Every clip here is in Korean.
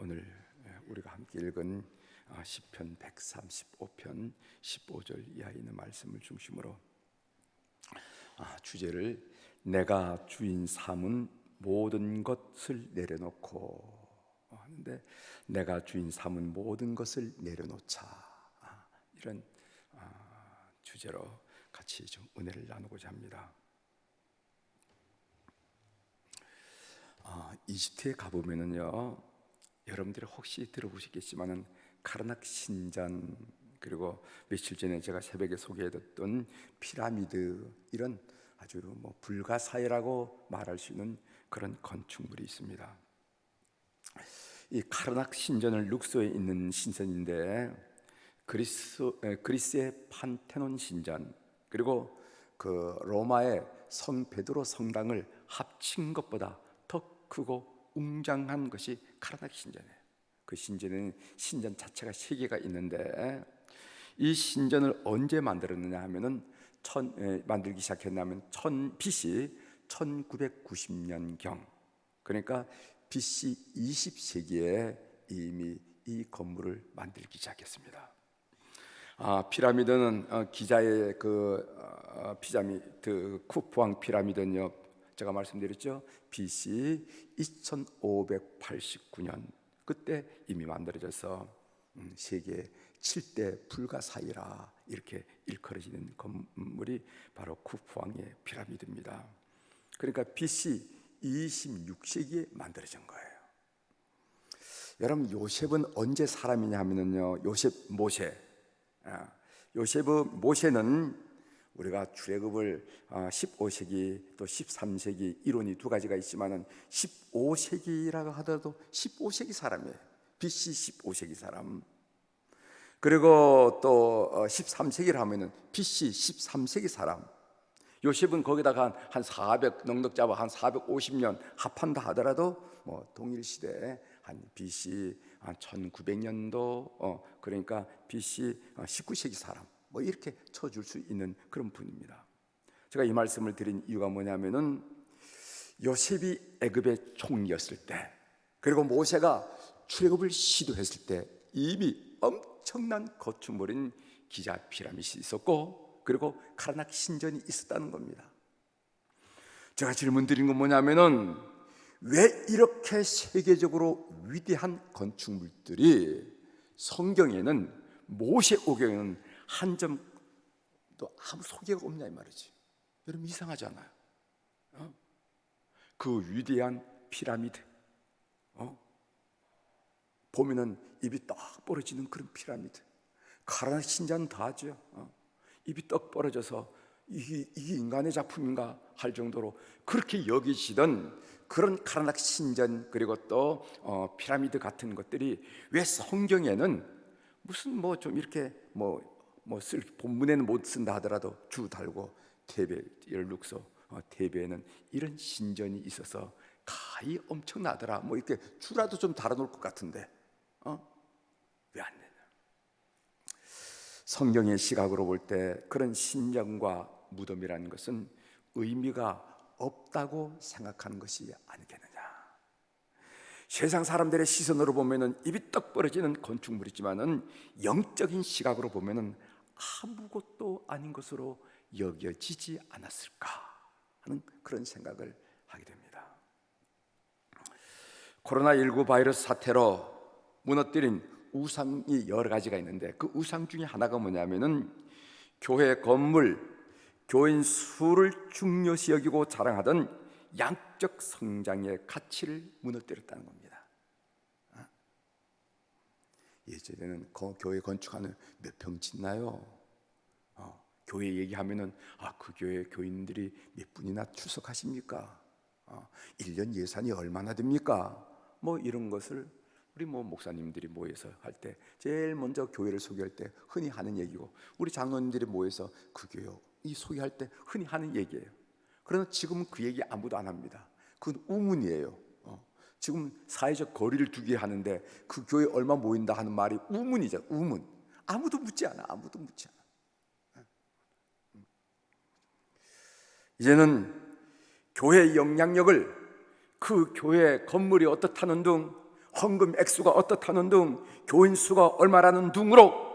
오늘 우리가 함께 읽은 아, 시편 135편 15절 이하에 있는 말씀을 중심으로 아, 주제를 내가 주인 삼은 모든 것을 내려놓고 하는데 내가 주인 삼은 모든 것을 내려놓자 아, 이런 아, 주제로 같이 좀 은혜를 나누고자 합니다. 아, 이집트에 가보면은요 여러분들이 혹시 들어보셨겠지만은 카르낙 신전 그리고 며칠 전에 제가 새벽에 소개해드렸던 피라미드 이런 아주 뭐 불가사의라고 말할 수 있는 그런 건축물이 있습니다. 이 카르낙 신전을 룩소에 있는 신전인데 그리스 에, 그리스의 판테논 신전 그리고 그 로마의 성 베드로 성당을 합친 것보다 더 크고 웅장한 것이 카르낙 신전이에요. 그 신전에는 신전 자체가 세 개가 있는데 이 신전을 언제 만들었느냐 하면은 천, 에, 만들기 시작했냐면 천 BC 1990년 경 그러니까 BC 20세기에 이미 이 건물을 만들기 시작했습니다. 아, 피라미드는 어, 기자의 그 어, 피자미드 쿠프왕 피라미드는요. 제가 말씀드렸죠. BC 2589년 그때 이미 만들어져서 음, 세계 7대 불가사의라 이렇게 일컬어지는 건물이 바로 쿠프왕의 피라미드입니다. 그러니까 BC 26세기에 만들어진 거예요. 여러분 요셉은 언제 사람이냐 하면요 요셉 모세 아, 요셉의 모세는 우리가 출애굽을 15세기 또 13세기 이론이 두 가지가 있지만은 15세기라고 하더라도 15세기 사람이에요. BC 15세기 사람. 그리고 또 13세기를 하면은 BC 13세기 사람. 요셉은 거기다가 한400 넉넉 잡아 한 450년 합한다 하더라도 뭐 동일 시대에 한 BC 한 1900년도 어 그러니까 BC 19세기 사람 뭐 이렇게 쳐줄 수 있는 그런 분입니다. 제가 이 말씀을 드린 이유가 뭐냐면은 요셉이 애굽의 총리였을 때 그리고 모세가 출애굽을 시도했을 때 이미 엄청난 거춤버린 기자 피라밋이 있었고 그리고 카르낙 신전이 있었다는 겁니다. 제가 질문 드린 건 뭐냐면은 왜 이렇게 세계적으로 위대한 건축물들이 성경에는 모세 오경에는 한 점도 아무 소개가 없냐 이 말이지. 여러분 이상하지 않아요? 어? 그 위대한 피라미드, 어? 보면은 입이 떡 벌어지는 그런 피라미드. 카라나 신전 다 하죠. 어? 입이 떡 벌어져서 이게, 이게 인간의 작품인가 할 정도로 그렇게 여기시던 그런 카라낙 신전 그리고 또 어, 피라미드 같은 것들이 왜 성경에는 무슨 뭐 좀 이렇게 뭐 뭐 쓸 본문에는 못 쓴다 하더라도 주 달고 테베 열룩소 어, 테베에는 이런 신전이 있어서 가히 엄청나더라 뭐 이렇게 주라도 좀 달아놓을 것 같은데 어? 왜 안 되냐 성경의 시각으로 볼 때 그런 신전과 무덤이라는 것은 의미가 없다고 생각하는 것이 아니겠느냐. 세상 사람들의 시선으로 보면은 입이 떡 벌어지는 건축물이지만은 영적인 시각으로 보면은 아무것도 아닌 것으로 여겨지지 않았을까 하는 그런 생각을 하게 됩니다. 코로나19 바이러스 사태로 무너뜨린 우상이 여러 가지가 있는데 그 우상 중에 하나가 뭐냐면은 교회 건물, 교인 수를 중요시 여기고 자랑하던 양적 성장의 가치를 무너뜨렸다는 겁니다. 어? 예전에는 교회 건축하는 몇 평 짓나요? 어, 교회 얘기하면은 아 그 교회 교인들이 몇 분이나 출석하십니까? 어, 1년 예산이 얼마나 됩니까? 뭐 이런 것을 우리 뭐 목사님들이 모여서 할 때 제일 먼저 교회를 소개할 때 흔히 하는 얘기고 우리 장로님들이 모여서 그 교회 이 소개할 때 흔히 하는 얘기예요. 그러나 지금은 그 얘기 아무도 안 합니다. 그건 우문이에요. 어. 지금 사회적 거리를 두게 하는데 그 교회 얼마 모인다 하는 말이 우문이죠. 우문. 아무도 묻지 않아. 아무도 묻지 않아. 음. 이제는 교회의 영향력을 그 교회 건물이 어떻다는 등 헌금 액수가 어떻다는 등 교인 수가 얼마라는 등으로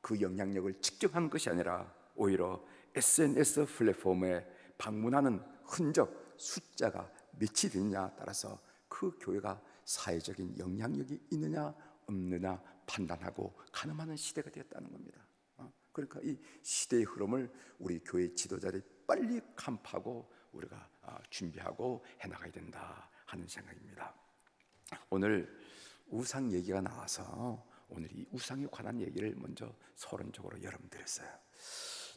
그 영향력을 측정한 것이 아니라 오히려 SNS 플랫폼에 방문하는 흔적 숫자가 몇이 되느냐 따라서 그 교회가 사회적인 영향력이 있느냐 없느냐 판단하고 가늠하는 시대가 되었다는 겁니다. 어? 그러니까 이 시대의 흐름을 우리 교회 지도자들이 빨리 간파하고 우리가 아, 준비하고 해나가야 된다 하는 생각입니다. 오늘 우상 얘기가 나와서 오늘 이 우상에 관한 얘기를 먼저 서론적으로 여러분 드렸어요.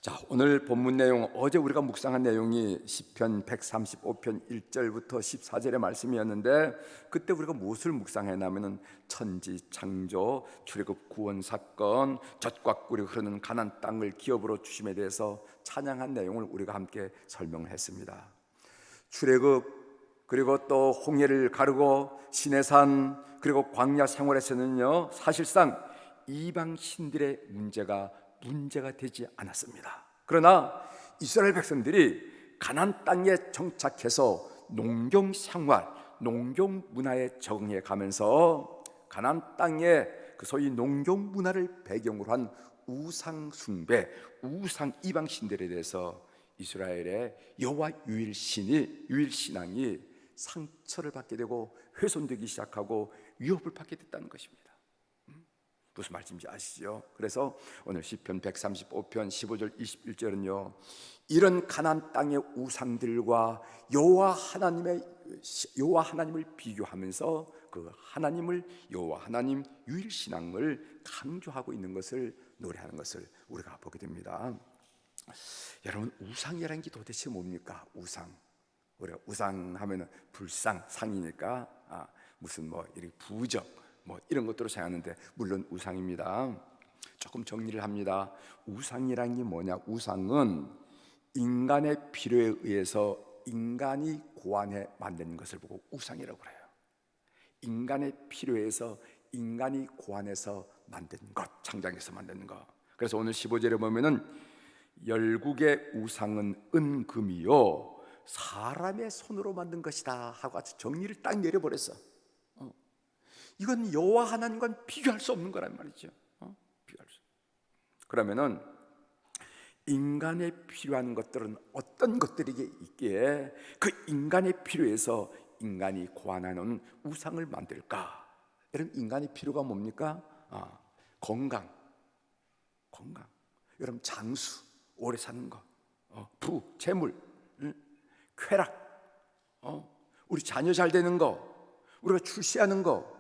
자, 오늘 본문 내용 어제 우리가 묵상한 내용이 시편 135편 1절부터 14절의 말씀이었는데 그때 우리가 무엇을 묵상했냐면은 천지 창조, 출애굽 구원 사건, 젖과 꿀이 흐르는 가난 땅을 기업으로 주심에 대해서 찬양한 내용을 우리가 함께 설명을 했습니다. 출애굽 그리고 또 홍해를 가르고 시내산 그리고 광야 생활에서는요 사실상 이방 신들의 문제가 문제가 되지 않았습니다. 그러나 이스라엘 백성들이 가난 땅에 정착해서 농경 생활, 농경 문화에 적응해 가면서 가난 땅에 그 소위 농경 문화를 배경으로 한 우상 숭배, 우상 이방 신들에 대해서 이스라엘의 여호와 유일 신이 유일 신앙이 상처를 받게 되고 훼손되기 시작하고 위협을 받게 됐다는 것입니다. 음? 무슨 말씀인지 아시죠? 그래서 오늘 시편 135편 15절 21절은요. 이런 가난 땅의 우상들과 여호와 하나님의 여호와 하나님을 비교하면서 그 하나님을 여호와 하나님 유일 신앙을 강조하고 있는 것을 노래하는 것을 우리가 보게 됩니다. 여러분 우상이라는 게 도대체 뭡니까? 우상. 우리가 우상 하면은 불상 상이니까 아, 무슨 뭐 이런 부적 뭐 이런 것들로 생각하는데 물론 우상입니다. 조금 정리를 합니다. 우상이란 게 뭐냐? 우상은 인간의 필요에 의해서 인간이 고안해 만든 것을 보고 우상이라고 그래요. 인간의 필요에서 인간이 고안해서 만든 것, 창작해서 만든 것. 그래서 오늘 15절에 보면은 열국의 우상은 은금이요 사람의 손으로 만든 것이다 하고 아주 정리를 딱 내려버렸어. 어. 이건 여호와 하나님과 비교할 수 없는 거란 말이죠. 어? 비교할 수. 그러면은 인간에 필요한 것들은 어떤 것들이 있기에 그 인간의 필요에서 인간이 고안하는 우상을 만들까? 여러분 인간의 필요가 뭡니까? 아, 건강, 건강. 여러분 장수, 오래 사는 거, 어, 부, 재물, 응? 쾌락, 어? 우리 자녀 잘 되는 거, 우리가 출세하는 거, 뭐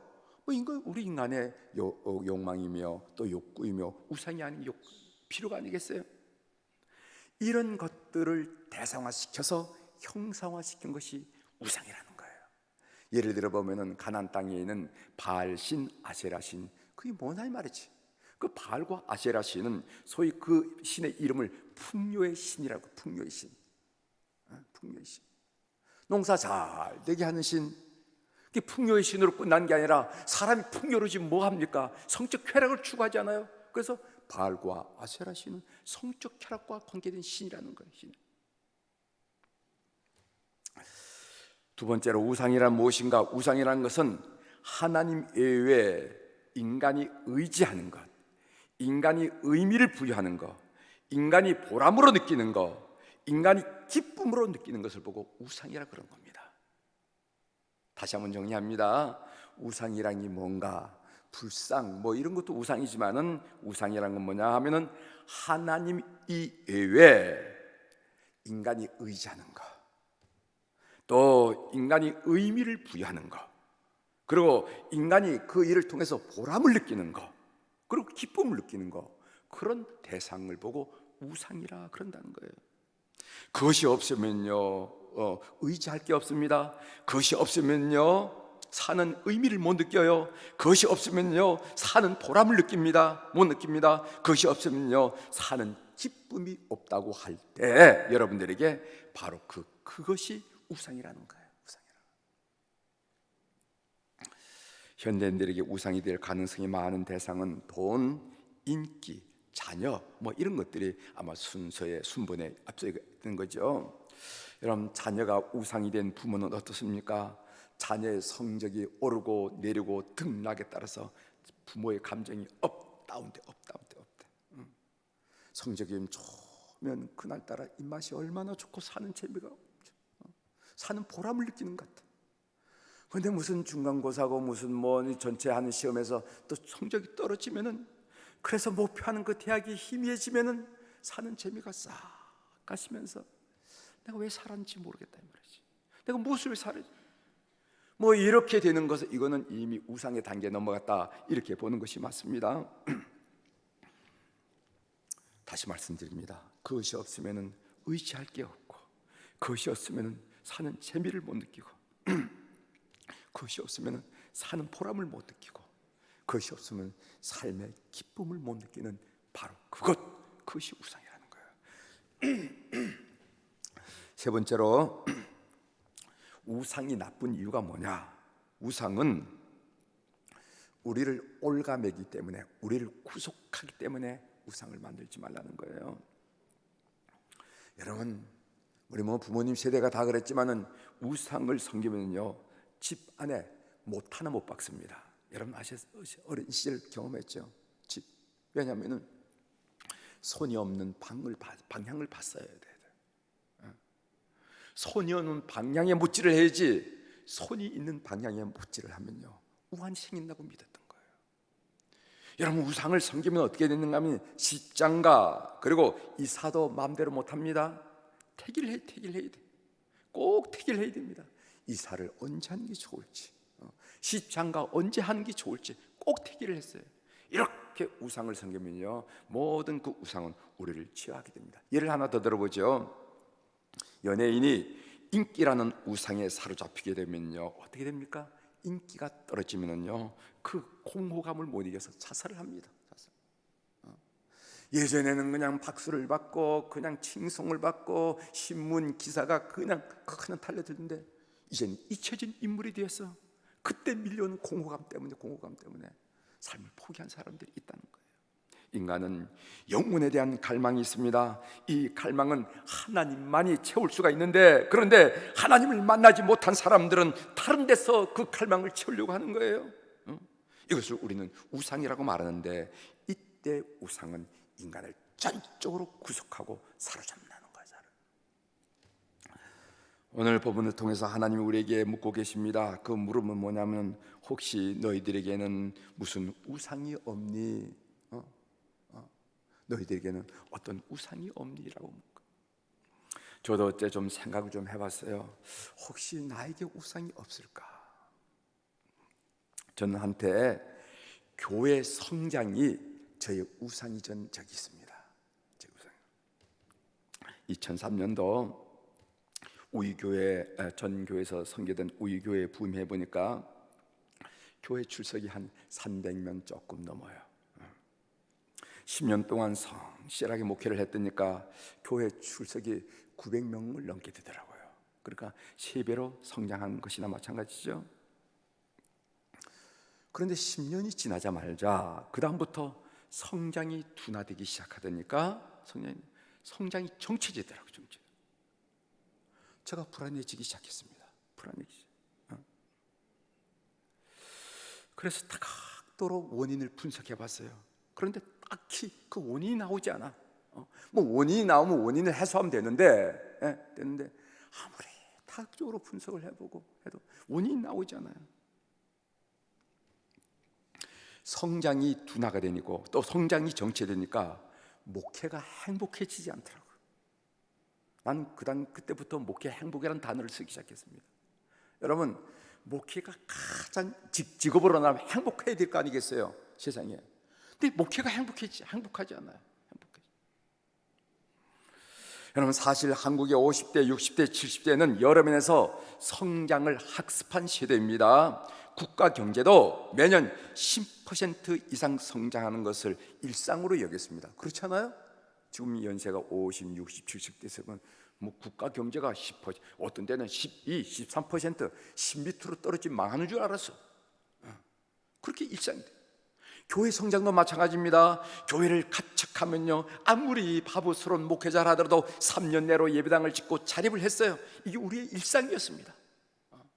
이거 우리 인간의 요, 어, 욕망이며 또 욕구이며 우상이 아닌 욕 필요가 아니겠어요? 이런 것들을 대상화시켜서 형상화시킨 것이 우상이라는 거예요. 예를 들어 보면은 가난 땅에 있는 바알신, 아세라신 그게 뭐냐 이 말이지. 그 바알과 아세라 신은 소위 그 신의 이름을 풍요의 신이라고 풍요의 신. 어? 풍요의 신. 농사 잘 되게 하는 신. 그 풍요의 신으로 끝난 게 아니라 사람이 풍요로지 뭐 합니까? 성적 쾌락을 추구하지 않아요. 그래서 바알과 아세라 신은 성적 쾌락과 관계된 신이라는 거예요. 신. 두 번째로 우상이란 무엇인가? 우상이라는 것은 하나님 외에 인간이 의지하는 것, 인간이 의미를 부여하는 것, 인간이 보람으로 느끼는 것, 인간이 기쁨으로 느끼는 것을 보고 우상이라 그런 겁니다. 다시 한번 정리합니다. 우상이란 게 뭔가? 불상 뭐 이런 것도 우상이지만은 우상이란 건 뭐냐 하면은 하나님 이외에 인간이 의지하는 것, 또 인간이 의미를 부여하는 것, 그리고 인간이 그 일을 통해서 보람을 느끼는 것, 그리고 기쁨을 느끼는 것 그런 대상을 보고 우상이라 그런다는 거예요. 그것이 없으면요 어, 의지할 게 없습니다. 그것이 없으면요 사는 의미를 못 느껴요. 그것이 없으면요 사는 보람을 느낍니다. 못 느낍니다. 그것이 없으면요 사는 기쁨이 없다고 할 때 여러분들에게 바로 그 그것이 우상이라는 거예요. 현대인들에게 우상이 될 가능성이 많은 대상은 돈, 인기, 자녀 뭐 이런 것들이 아마 순서의 순번에 앞서 있는 거죠. 여러분 자녀가 우상이 된 부모는 어떻습니까? 자녀의 성적이 오르고 내리고 등락에 따라서 부모의 감정이 업 다운돼 업 다운돼 업 다운. 성적이 좋으면 그날 따라 입맛이 얼마나 좋고 사는 재미가 없죠. 어? 사는 보람을 느끼는 것 같아. 근데 무슨 중간고사고 무슨 뭐 전체 하는 시험에서 또 성적이 떨어지면은 그래서 목표하는 그 대학이 희미해지면은 사는 재미가 싹 가시면서 내가 왜 살았는지 모르겠다 이 말이지. 내가 무엇을 왜 살았지? 뭐 이렇게 되는 것은 이거는 이미 우상의 단계에 넘어갔다 이렇게 보는 것이 맞습니다. 다시 말씀드립니다. 그것이 없으면은 의지할 게 없고 그것이 없으면은 사는 재미를 못 느끼고 그것이 없으면 사는 보람을 못 느끼고 그것이 없으면 삶의 기쁨을 못 느끼는 바로 그것 그것이 우상이라는 거예요. 세 번째로 우상이 나쁜 이유가 뭐냐? 우상은 우리를 올가매기 때문에 우리를 구속하기 때문에 우상을 만들지 말라는 거예요. 여러분 우리 뭐 부모님 세대가 다 그랬지만은 우상을 섬기면요 집 안에 못 하나 못 박습니다. 여러분 아셨 어린 시절 경험했죠? 집 왜냐하면은 손이 없는 방을 봐- 방향을 봤어야 돼. 없는 방향에 못질을 해야지 손이 있는 방향에 못질을 하면요 우환이 생긴다고 믿었던 거예요. 여러분 우상을 섬기면 어떻게 되는가 하면 십장가 그리고 이사도 마음대로 못합니다. 택일 해 택일 해야 돼. 꼭 택일 해야 됩니다. 이사를 언제 하는 게 좋을지, 어, 십장가 언제 하는 게 좋을지 꼭 택일을 했어요. 이렇게 우상을 섬기면요 모든 그 우상은 우리를 취하게 됩니다. 예를 하나 더 들어보죠. 연예인이 인기라는 우상에 사로잡히게 되면요 어떻게 됩니까? 인기가 떨어지면은요 그 공허감을 못 이겨서 자살을 합니다. 어. 예전에는 그냥 박수를 받고 그냥 칭송을 받고 신문 기사가 그냥 큰 달려들는데 이제는 잊혀진 인물이 되어서 그때 밀려오는 공허감 때문에 공허감 때문에 삶을 포기한 사람들이 있다는 거예요. 인간은 영혼에 대한 갈망이 있습니다. 이 갈망은 하나님만이 채울 수가 있는데 그런데 하나님을 만나지 못한 사람들은 다른 데서 그 갈망을 채우려고 하는 거예요. 응? 이것을 우리는 우상이라고 말하는데 이때 우상은 인간을 전적으로 구속하고. 사람. 오늘 본문을 통해서 하나님이 우리에게 묻고 계십니다. 그 물음은 뭐냐면 혹시 너희들에게는 무슨 우상이 없니? 어? 어? 너희들에게는 어떤 우상이 없니라고 묻고. 저도 어째 좀 생각을 좀 해봤어요. 혹시 나에게 우상이 없을까? 저는 한때 교회 성장이 저의 우상이 전 적이 있습니다. 제 우상. 2003년도 우이교회 아, 전 교회에서 선교된 우이교회 부임해 보니까 교회 출석이 한 300명 조금 넘어요. 10년 동안 성실하게 목회를 했더니까 교회 출석이 900명을 넘게 되더라고요. 그러니까 세 배로 성장한 것이나 마찬가지죠. 그런데 10년이 지나자마자 그 다음부터 성장이 둔화되기 시작하다니까 성장이 성장이 정체되더라고요. 정체. 제가 불안해지기 시작했습니다. 불안해지기. 어? 그래서 다각도로 원인을 분석해 봤어요. 그런데 딱히 그 원인이 나오지 않아. 어? 뭐 원인이 나오면 원인을 해소하면 되는데, 예, 되는데 아무리 다각적으로 분석을 해보고 해도 원인이 나오지 않아요. 성장이 둔화가 되니고 또 성장이 정체되니까 목회가 행복해지지 않더라고요. 난 그당 그때부터 목회 행복이라는 단어를 쓰기 시작했습니다. 여러분 목회가 가장 직, 직업으로 나면 행복해야 될 거 아니겠어요 세상에. 근데 목회가 행복하지 행복하지 않아요. 행복하지. 여러분 사실 한국의 50대, 60대, 70대는 여러 면에서 성장을 학습한 세대입니다. 국가 경제도 매년 10% 이상 성장하는 것을 일상으로 여겼습니다. 그렇잖아요? 지금 연세가 50, 60, 70 됐으면 뭐 국가 경제가 10% 어떤 데는 12, 13% 10 밑으로 떨어지 망하는 줄 알았어. 어. 그렇게 일상이 돼. 교회 성장도 마찬가지입니다. 교회를 가척하면요, 아무리 바보스러운 목회자를 하더라도 3년 내로 예배당을 짓고 자립을 했어요. 이게 우리의 일상이었습니다. 어.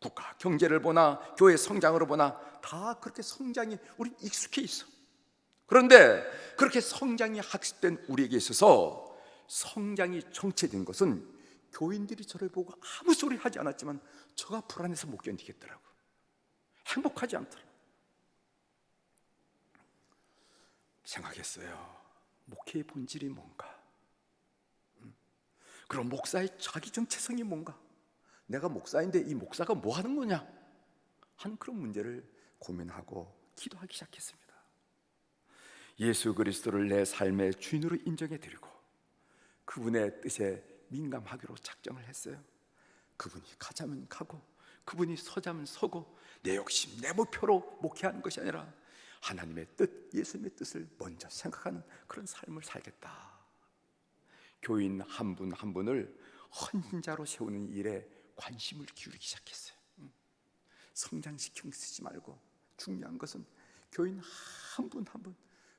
국가 경제를 보나 교회 성장으로 보나 다 그렇게 성장이 우리 익숙해 있어. 그런데 그렇게 성장이 학습된 우리에게 있어서 성장이 정체된 것은 교인들이 저를 보고 아무 소리 하지 않았지만 저가 불안해서 못 견디겠더라고. 행복하지 않더라. 생각했어요. 목회의 본질이 뭔가? 음. 그럼 목사의 자기 정체성이 뭔가? 내가 목사인데 이 목사가 뭐 하는 거냐? 한 그런 문제를 고민하고 기도하기 시작했습니다. 예수 그리스도를 내 삶의 주인으로 인정해 드리고 그분의 뜻에 민감하기로 작정을 했어요. 그분이 가자면 가고 그분이 서자면 서고 내 욕심, 내 목표로 목회하는 것이 아니라 하나님의 뜻, 예수님의 뜻을 먼저 생각하는 그런 삶을 살겠다. 교인 한 분 한 분을 헌신자로 세우는 일에 관심을 기울이기 시작했어요. 음. 성장시켜 쓰지 말고 중요한 것은 교인 한 분 한 분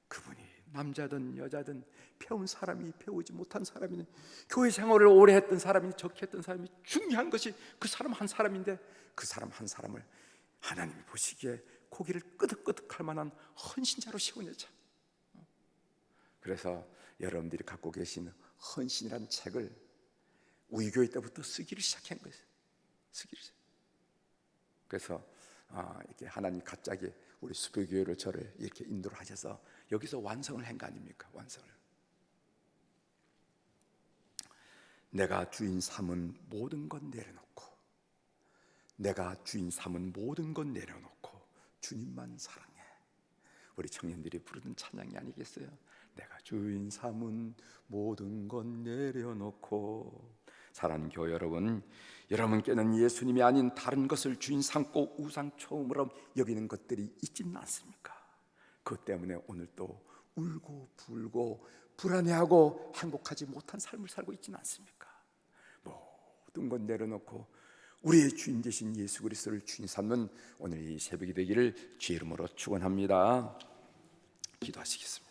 그분이 남자든 여자든 배운 사람이 배우지 못한 사람이든 교회 생활을 오래 했던 사람이 적게 했던 사람이 중요한 것이 그 사람 한 사람인데 그 사람 한 사람을 하나님이 보시기에 고기를 끄덕끄덕할 만한 헌신자로 세우내자. 그래서 여러분들이 갖고 계신 헌신이라는 책을 우리 교회 때부터 쓰기를 시작한 거예요. 쓰기를. 시작. 그래서 아, 이렇게 하나님 갑자기 우리 수표교회를 저를 이렇게 인도를 하셔서 여기서 완성을 한 거 아닙니까? 완성을. 내가 주인 삼은 모든 것 내려놓고 내가 주인 삼은 모든 것 내려놓고 주님만 사랑해. 우리 청년들이 부르는 찬양이 아니겠어요? 내가 주인 삼은 모든 것 내려놓고 사랑하는 교회 여러분, 여러분께는 예수님이 아닌 다른 것을 주인 삼고 우상 초음으로 여기는 것들이 있지는 않습니까? 그 때문에 오늘 또 울고 불고 불안해하고 행복하지 못한 삶을 살고 있지는 않습니까? 모든 것 내려놓고 우리의 주인 되신 예수 그리스도를 주인 삼는 오늘 이 새벽이 되기를 주의 이름으로 축원합니다. 기도하시겠습니다.